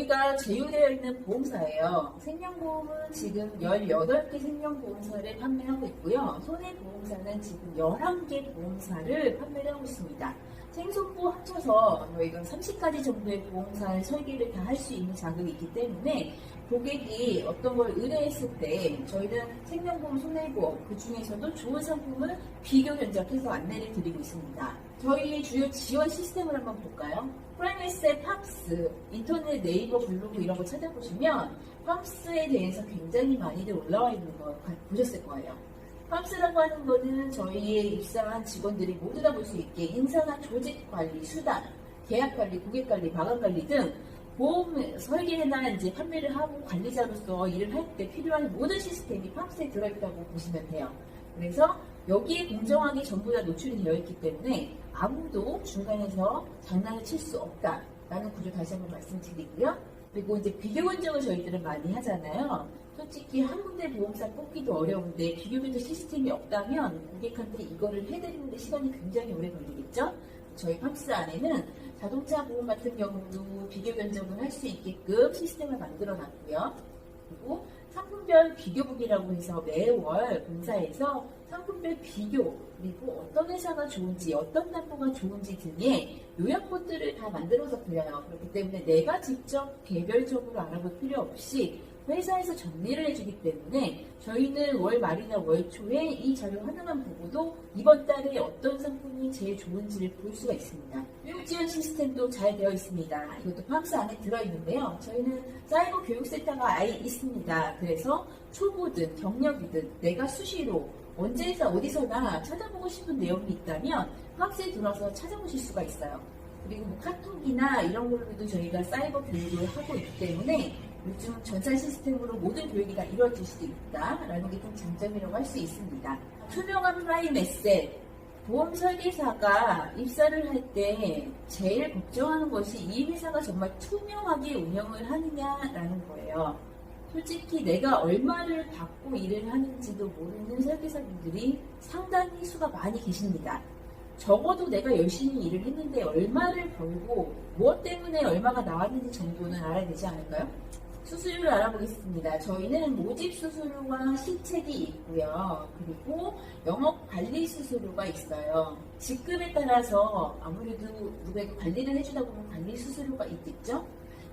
저희가 제휴되어 있는 보험사예요. 생명보험은 지금 18개 생명보험사를 판매하고 있고요. 손해보험사는 지금 11개 보험사를 판매를 하고 있습니다. 생손보 합쳐서 저희가 30가지 정도의 보험사의 설계를 다 할 수 있는 자격이 있기 때문에 고객이 어떤 걸 의뢰했을 때 저희는 생명보험, 손해보험 그 중에서도 좋은 상품을 비교 견적해서 안내를 드리고 있습니다. 저희의 주요 지원 시스템을 한번 볼까요? 프라이메스의 팝스, 인터넷 네이버 블로그 이런 거 찾아보시면 팝스에 대해서 굉장히 많이들 올라와 있는 거 보셨을 거예요. 팝스라고 하는 거는 저희의 입사한 직원들이 모두 다 볼 수 있게 인사나 조직 관리, 수당, 계약 관리, 고객 관리, 마감 관리 등 보험 설계나 이제 판매를 하고 관리자로서 일을 할 때 필요한 모든 시스템이 팝스에 들어있다고 보시면 돼요. 그래서 여기에 공정하게 전부 다 노출이 되어 있기 때문에 아무도 중간에서 장난을 칠 수 없다라는 구조 다시 한번 말씀드리고요. 그리고 이제 비교 견적을 저희들은 많이 하잖아요. 솔직히 한 군데 보험사 뽑기도 어려운데 비교 견적 시스템이 없다면 고객한테 이거를 해드리는데 시간이 굉장히 오래 걸리겠죠? 저희 팝스 안에는 자동차 보험 같은 경우도 비교 견적을 할 수 있게끔 시스템을 만들어 놨고요. 그리고 상품별 비교북이라고 해서 매월 본사에서 상품별 비교 그리고 어떤 회사가 좋은지 어떤 담보가 좋은지 등의 요약본들을 다 만들어서 드려요. 그렇기 때문에 내가 직접 개별적으로 알아볼 필요 없이 회사에서 정리를 해주기 때문에 저희는 월 말이나 월 초에 이 자료 하나만 보고도 이번 달에 어떤 상품이 제일 좋은지를 볼 수가 있습니다. 교육 지원 시스템도 잘 되어 있습니다. 이것도 팜스 안에 들어있는데요. 저희는 사이버 교육센터가 아예 있습니다. 그래서 초보든 경력이든 내가 수시로 언제나 어디서나 찾아보고 싶은 내용이 있다면 팜스에 들어서 찾아보실 수가 있어요. 그리고 뭐 카톡이나 이런 걸로도 저희가 사이버 교육을 하고 있기 때문에 요즘 전산 시스템으로 모든 교육이 다 이루어질 수도 있다라는 게 좀 장점이라고 할 수 있습니다. 투명한 프라임 에셋 보험 설계사가 입사를 할 때 제일 걱정하는 것이 이 회사가 정말 투명하게 운영을 하느냐라는 거예요. 솔직히 내가 얼마를 받고 일을 하는지도 모르는 설계사분들이 상당히 수가 많이 계십니다. 적어도 내가 열심히 일을 했는데 얼마를 벌고 무엇 때문에 얼마가 나왔는지 정도는 알아야 되지 않을까요? 수수료를 알아보겠습니다. 저희는 모집 수수료와 시책이 있고요. 그리고 영업 관리 수수료가 있어요. 직급에 따라서 아무래도 누구에게 관리를 해주다 보면 관리 수수료가 있겠죠?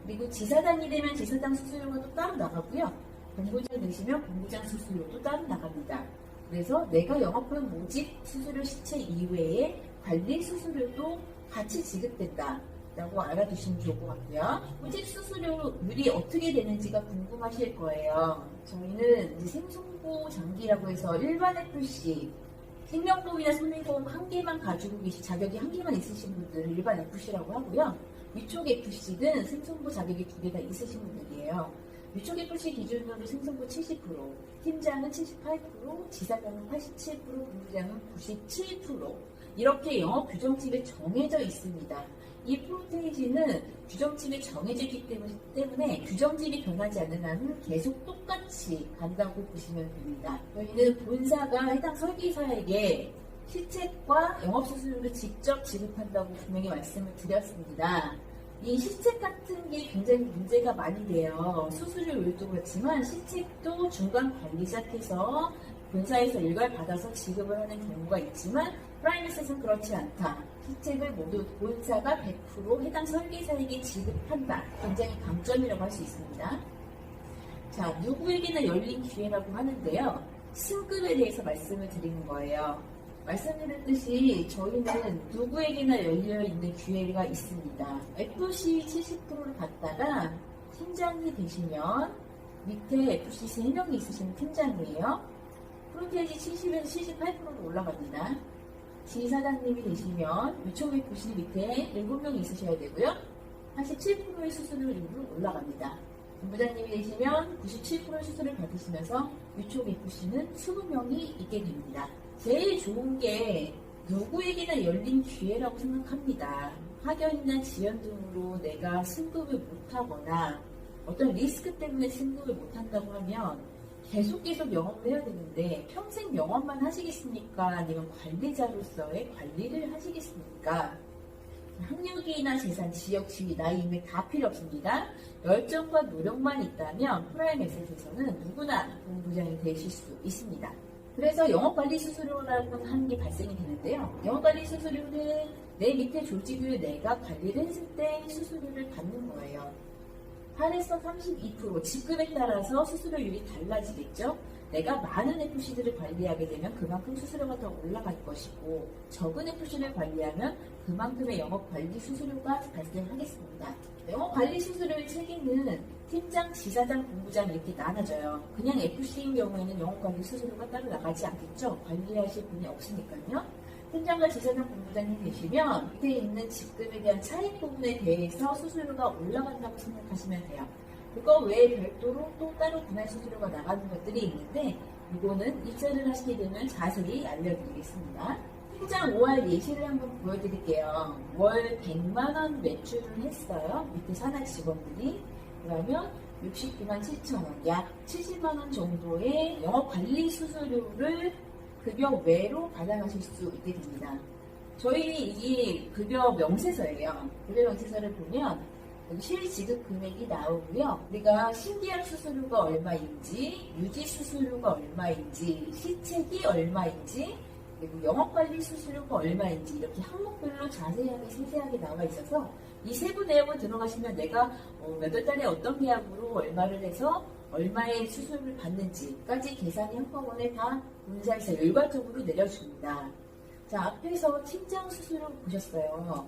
그리고 지사장이 되면 지사장 수수료가 또 따로 나가고요. 본부장 되시면 본부장 수수료도 따로 나갑니다. 그래서 내가 영업한 모집 수수료 시체 이외에 관리 수수료도 같이 지급된다. 라고 알아두시면 좋을 것 같고요. 모집 수수료율이 어떻게 되는지가 궁금하실 거예요. 저희는 생송보 장기라고 해서 일반 FC, 생명보험이나 손해보험 한 개만 가지고 계시 자격이 한 개만 있으신 분들은 일반 FC라고 하고요. 위촉 FC는 생성보 자격이 두 개 다 있으신 분들이에요. 위촉 FC 기준으로 생성보 70%, 팀장은 78%, 지사장은 87%, 본부장은 97% 이렇게 영업 규정집에 정해져 있습니다. 이 프로테이지는 규정집이 정해졌기 때문에 규정집이 변하지 않는 한은 계속 똑같이 간다고 보시면 됩니다. 저희는 본사가 해당 설계사에게 시책과 영업수수료를 직접 지급한다고 분명히 말씀을 드렸습니다. 이 시책 같은 게 굉장히 문제가 많이 돼요. 수수료율도 그렇지만 시책도 중간 관리자께서 본사에서 일괄 받아서 지급을 하는 경우가 있지만 프라이빗에서는 그렇지 않다. 시책을 모두 본사가 100% 해당 설계사에게 지급한다. 굉장히 강점이라고 할 수 있습니다. 자, 누구에게나 열린 기회라고 하는데요. 승급에 대해서 말씀을 드리는 거예요. 말씀드렸듯이 저희는 누구에게나 열려있는 기회가 있습니다. FC 70%를 받다가 팀장이 되시면 밑에 FC 3명이 있으시면 팀장이에요. 프론테이지 70에서 78%로 올라갑니다. 지사장님이 되시면 위촉 FC 밑에 7명이 있으셔야 되고요. 87%의 수수료율로 올라갑니다. 본부장님이 되시면 97%의 수수료를 받으시면서 위촉 FC는 20명이 있게 됩니다. 제일 좋은 게 누구에게나 열린 기회라고 생각합니다. 학연이나 지연 등으로 내가 승급을 못하거나 어떤 리스크 때문에 승급을 못한다고 하면 계속 계속 영업을 해야 되는데 평생 영업만 하시겠습니까? 아니면 관리자로서의 관리를 하시겠습니까? 학력이나 재산, 지역, 지위, 나이, 인맥 다 필요 없습니다. 열정과 노력만 있다면 프라임 에셋에서는 누구나 본부장이 되실 수 있습니다. 그래서 영업관리 수수료라고 하는 게 발생이 되는데요. 영업관리 수수료는 내 밑에 조직을 내가 관리를 했을 때 수수료를 받는 거예요. 8에서 32% 직급에 따라서 수수료율이 달라지겠죠. 내가 많은 FC들을 관리하게 되면 그만큼 수수료가 더 올라갈 것이고 적은 FC를 관리하면 그만큼의 영업 관리 수수료가 발생하겠습니다. 영업 관리 수수료의 체계는 팀장, 지사장, 본부장 이렇게 나눠져요. 그냥 FC인 경우에는 영업 관리 수수료가 따로 나가지 않겠죠. 관리하실 분이 없으니까요. 팀장과 지사장, 본부장이 계시면 밑에 있는 직급에 대한 차익 부분에 대해서 수수료가 올라간다고 생각하시면 돼요. 그거 외에 별도로 또 따로 분할 수수료가 나가는 것들이 있는데 이거는 입사를 하시게 되면 자세히 알려드리겠습니다. 팀장 5월 예시를 한번 보여드릴게요. 월 100만원 매출을 했어요. 밑에 산하 직원들이. 그러면 69만 7천원, 약 70만원 정도의 영업 관리 수수료를 급여 외로 받아가실 수 있게 됩니다. 저희 이 급여 명세서예요. 급여 명세서를 보면 실지급 금액이 나오고요. 우리가 신계약 수수료가 얼마인지, 유지 수수료가 얼마인지, 시책이 얼마인지, 그리고 영업관리 수수료가 얼마인지 이렇게 항목별로 자세하게 세세하게 나와 있어서 이 세부 내용을 들어가시면 내가 어, 몇월 달에 어떤 계약으로 얼마를 해서 얼마의 수수료를 받는지까지 계산이 한꺼번에 다 문사에서 일괄적으로 내려줍니다. 자, 앞에서 팀장 수수료 보셨어요.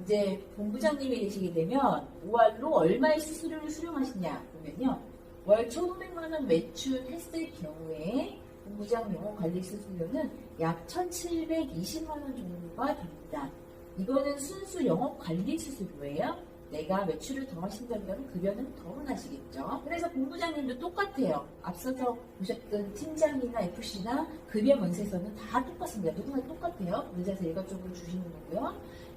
이제 본부장님이 되시게 되면 5월로 얼마의 수수료를 수령하시냐 보면요. 월 1,500만 원 매출했을 경우에 본부장 영업 관리 수수료는 약 1,720만 원 정도가 됩니다. 이거는 순수 영업 관리 수수료예요. 내가 매출을 더 하신다면 급여는 더 원하시겠죠. 그래서 본부장님도 똑같아요. 앞서서 보셨던 팀장이나 FC나 급여 문세서는 다 똑같습니다. 누구나 똑같아요. 문자에서 일괄적으로 주시는 거고요.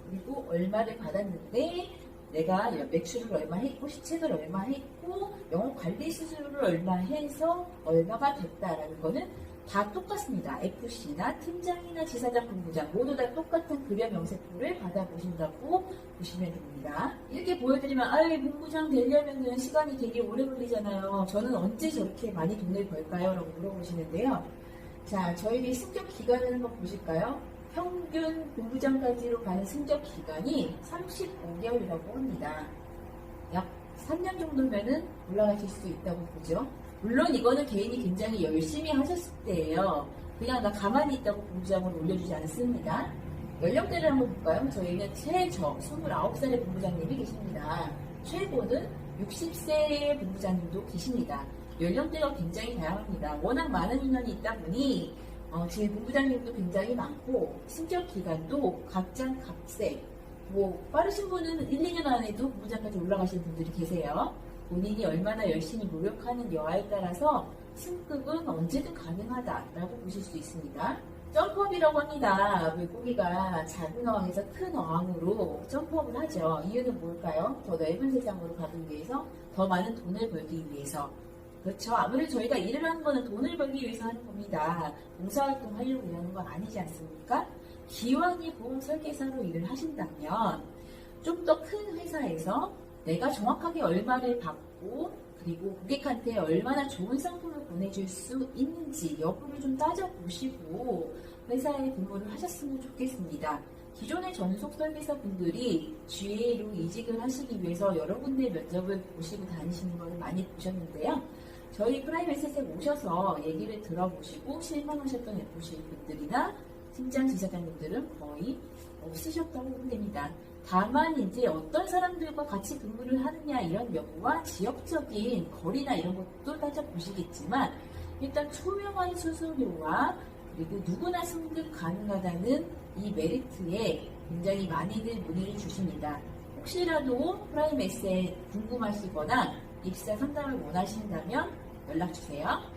그리고 얼마를 받았는데 내가 매출을 얼마 했고 시책을 얼마 했고 영업 관리 수수료를 얼마 해서 얼마가 됐다라는 거는 다 똑같습니다. FC나 팀장이나 지사장 본부장 모두 다 똑같은 급여 명세표를 받아보신다고 보시면 됩니다. 이렇게 보여드리면 아유 본부장 되려면 시간이 되게 오래 걸리잖아요. 저는 언제 저렇게 많이 돈을 벌까요? 라고 물어보시는데요. 자 저희의 승격 기간을 한번 보실까요? 평균 본부장까지로 가는 승격 기간이 35개월이라고 합니다. 약 3년 정도면은 올라가실 수 있다고 보죠. 물론 이거는 개인이 굉장히 열심히 하셨을 때예요. 그냥 나 가만히 있다고 본부장을 올려주지 않습니다. 연령대를 한번 볼까요? 저희는 최저 29살의 본부장님이 계십니다. 최고는 60세의 본부장님도 계십니다. 연령대가 굉장히 다양합니다. 워낙 많은 인원이 있다 보니 어, 제 본부장님도 굉장히 많고 승격 기간도 각장 각색 뭐 빠르신 분은 1, 2년 안에도 본부장까지 올라가시는 분들이 계세요. 본인이 얼마나 열심히 노력하는 여하에 따라서 승급은 언제든 가능하다라고 보실 수 있습니다. 점프업이라고 합니다. 물고기가 작은 어항에서 큰 어항으로 점프업을 하죠. 이유는 뭘까요? 더 넓은 세상으로 가기 위해서 더 많은 돈을 벌기 위해서 그렇죠. 아무래도 저희가 일을 하는 거는 돈을 벌기 위해서 하는 겁니다. 봉사활동 하려고 일하는 건 아니지 않습니까? 기왕이 보험 설계사로 일을 하신다면 좀 더 큰 회사에서 내가 정확하게 얼마를 받고 그리고 고객한테 얼마나 좋은 상품을 보내줄 수 있는지 여부를 좀 따져보시고 회사에 근무를 하셨으면 좋겠습니다. 기존의 전속 설계사 분들이 GA로 이직을 하시기 위해서 여러 군데 면접을 보시고 다니시는 것을 많이 보셨는데요. 저희 프라이빗에 오셔서 얘기를 들어보시고 실망하셨던 FC 분들이나 팀장 지사장님들은 거의 없으셨다고 됩니다. 다만 이제 어떤 사람들과 같이 근무를 하느냐 이런 여부와 지역적인 거리나 이런 것도 따져보시겠지만 일단 투명한 수수료와 그리고 누구나 승급 가능하다는 이 메리트에 굉장히 많이들 문의를 주십니다. 혹시라도 에세이 궁금하시거나 입사 상담을 원하신다면 연락 주세요.